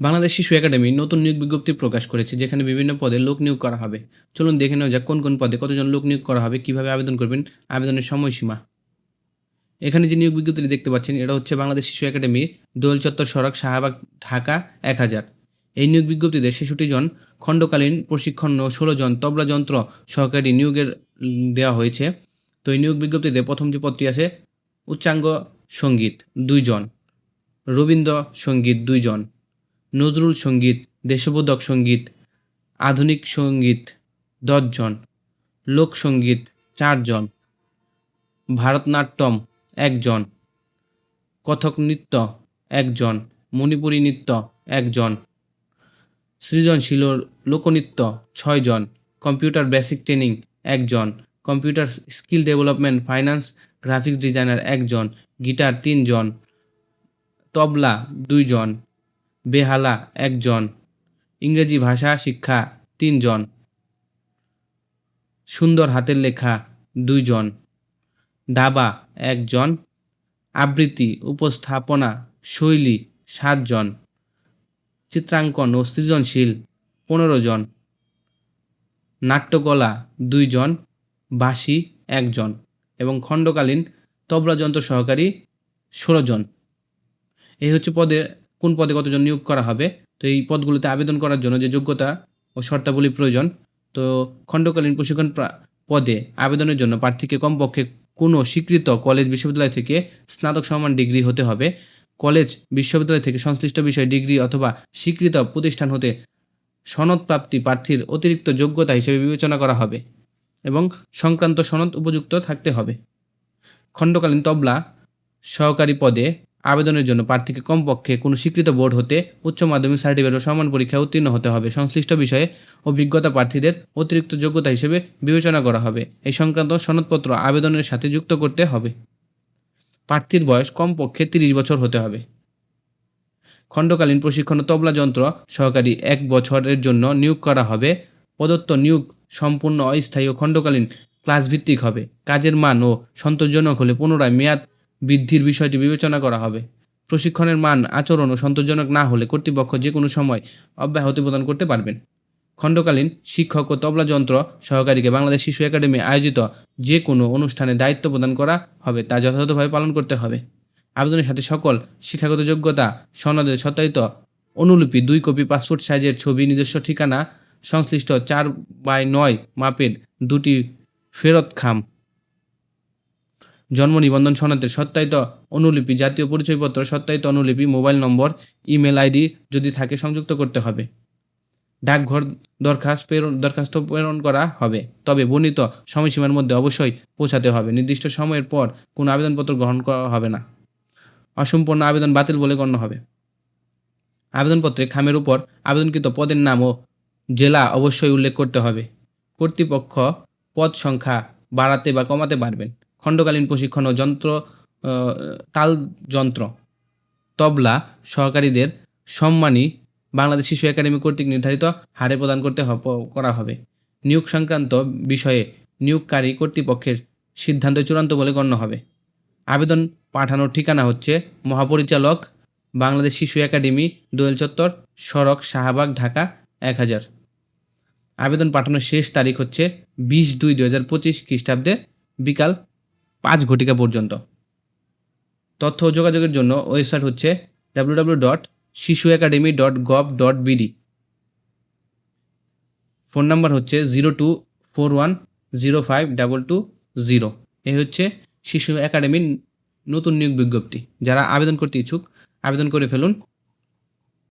বাংলাদেশ শিশু একাডেমি নতুন নিয়োগ বিজ্ঞপ্তি প্রকাশ করেছে, যেখানে বিভিন্ন পদে লোক নিয়োগ করা হবে। চলুন দেখে নেওয়া যাক কোন কোন পদে কতজন লোক নিয়োগ করা হবে, কীভাবে আবেদন করবেন, আবেদনের সময়সীমা। এখানে যে নিয়োগ বিজ্ঞপ্তিটি দেখতে পাচ্ছেন, এটা হচ্ছে বাংলাদেশ শিশু একাডেমি, দোয়েল চত্বর সড়ক, শাহবাগ, ঢাকা, এক হাজার। এই নিয়োগ বিজ্ঞপ্তিতে ছেষট্টি জন, খণ্ডকালীন প্রশিক্ষণ ষোলো জন তবলা যন্ত্র সহকারী নিয়োগের দেওয়া হয়েছে। তো এই নিয়োগ বিজ্ঞপ্তিতে প্রথম যে পদটি আছে, উচ্চাঙ্গ সংগীত দুইজন রবীন্দ্র সংগীত দুইজন নজরুল সংগীত, দেশবোধক সংগীত, আধুনিক সংগীত দশজন লোকসঙ্গীত চারজন, ভারতনাট্যম একজন, কথক নৃত্য একজন, মণিপুরী নৃত্য একজন সৃজনশীল লোকনৃত্য ছয়জন, কম্পিউটার বেসিক ট্রেনিং একজন, computer skill development finance graphics designer একজন, গিটার তিনজন, তবলা দুইজন বেহালা একজন, ইংরেজি ভাষা শিক্ষা তিনজন, সুন্দর হাতের লেখা দুইজন, দাবা একজন, আবৃত্তি, উপস্থাপনা, শৈলী সাতজন, চিত্রাঙ্কন ও সৃজনশীল পনেরো জন নাট্যকলা দুইজন, বাঁশি একজন এবং খণ্ডকালীন তবলাযন্ত্র সহকারী ষোলো জন এই হচ্ছে পদে কোন পদে কতজন নিয়োগ করা হবে। তো এই পদগুলোতে আবেদন করার জন্য যে যোগ্যতা ও শর্তাবলী প্রয়োজন, তো খণ্ডকালীন প্রশিক্ষণ পদে আবেদনের জন্য প্রার্থীকে কমপক্ষে কোনো স্বীকৃত কলেজ বিশ্ববিদ্যালয় থেকে স্নাতক সমান ডিগ্রি হতে হবে। কলেজ বিশ্ববিদ্যালয় থেকে সংশ্লিষ্ট বিষয়ে ডিগ্রি অথবা স্বীকৃত প্রতিষ্ঠান হতে সনদপ্রাপ্তি প্রার্থীর অতিরিক্ত যোগ্যতা হিসেবে বিবেচনা করা হবে এবং সংক্রান্ত সনদ উপযুক্ত থাকতে হবে। খণ্ডকালীন তবলা সহকারী পদে আবেদনের জন্য প্রার্থীকে কমপক্ষে কোনো স্বীকৃত বোর্ড হতে উচ্চ মাধ্যমিক সার্টিফিকেট সমান পরীক্ষায় উত্তীর্ণ হতে হবে। সংশ্লিষ্ট বিষয়ে অভিজ্ঞতা প্রার্থীদের অতিরিক্ত যোগ্যতা হিসেবে বিবেচনা করা হবে। এই সংক্রান্ত সনদপত্র আবেদনের সাথে যুক্ত করতে হবে। প্রার্থীর বয়স কমপক্ষে তিরিশ বছর হতে হবে। খণ্ডকালীন প্রশিক্ষণ তবলা যন্ত্র সহকারী এক বছরের জন্য নিয়োগ করা হবে। প্রদত্ত নিয়োগ সম্পূর্ণ অস্থায়ী ও খণ্ডকালীন ক্লাস ভিত্তিক হবে। কাজের মান ও সন্তোষজনক হলে পুনরায় মেয়াদ বৃদ্ধির বিষয়টি বিবেচনা করা হবে। প্রশিক্ষণের মান, আচরণ ও সন্তোষজনক না হলে কর্তৃপক্ষ যে কোনো সময় অব্যাহতি প্রদান করতে পারবেন। খণ্ডকালীন শিক্ষক ও তবলা যন্ত্র সহকারীকে বাংলাদেশ শিশু একাডেমি আয়োজিত যে কোনো অনুষ্ঠানে দায়িত্ব প্রদান করা হবে, তা যথাযথভাবে পালন করতে হবে। আবেদনের সাথে সকল শিক্ষাগত যোগ্যতা সনদের সত্যায়িত অনুলিপি, দুই কপি পাসপোর্ট সাইজের ছবি, নিজস্ব ঠিকানা, সংশ্লিষ্ট চার বাই নয় মাপের দুটি ফেরত খাম। জন্ম নিবন্ধন সনদের সত্যায়িত অনুলিপি, জাতীয় পরিচয়পত্র সত্যায়িত অনুলিপি, মোবাইল নম্বর, ইমেল আইডি যদি থাকে সংযুক্ত করতে হবে। ডাকঘর দরখাস্ত প্রেরণ দরখাস্ত প্রেরণ করা হবে। তবে বর্ণিত সময়সীমার মধ্যে অবশ্যই পৌঁছাতে হবে। নির্দিষ্ট সময়ের পর কোনো আবেদনপত্র গ্রহণ করা হবে না। অসম্পূর্ণ আবেদন বাতিল বলে গণ্য হবে। আবেদনপত্রে খামের উপর আবেদনকৃত পদের নাম ও জেলা অবশ্যই উল্লেখ করতে হবে। কর্তৃপক্ষ পদ সংখ্যা বাড়াতে বা কমাতে পারবেন। খণ্ডকালীন প্রশিক্ষণ ও যন্ত্র তাল যন্ত্র। তবলা সহকারীদের সম্মানী বাংলাদেশ শিশু একাডেমি কর্তৃক নির্ধারিত হারে প্রদান করতে করা হবে। নিয়োগ সংক্রান্ত বিষয়ে নিয়োগকারী কর্তৃপক্ষের সিদ্ধান্ত চূড়ান্ত বলে গণ্য হবে। আবেদন পাঠানোর ঠিকানা হচ্ছে মহাপরিচালক, বাংলাদেশ শিশু একাডেমি, দোয়েল চত্বর, সড়ক, শাহবাগ, ঢাকা, এক হাজার। আবেদন পাঠানোর শেষ তারিখ হচ্ছে বিশ দুই দু হাজার পঁচিশ খ্রিস্টাব্দে বিকাল পাঁচ ঘটিকা পর্যন্ত। তথ্য যোগাযোগের জন্য ওয়েবসাইট হচ্ছে W dot Shishu Academy dot gov dot BD phone number হচ্ছে zero two four one zero five double two zero এই হচ্ছে শিশু একাডেমির নতুন নিয়োগ বিজ্ঞপ্তি। যারা আবেদন করতে ইচ্ছুক, আবেদন করে ফেলুন।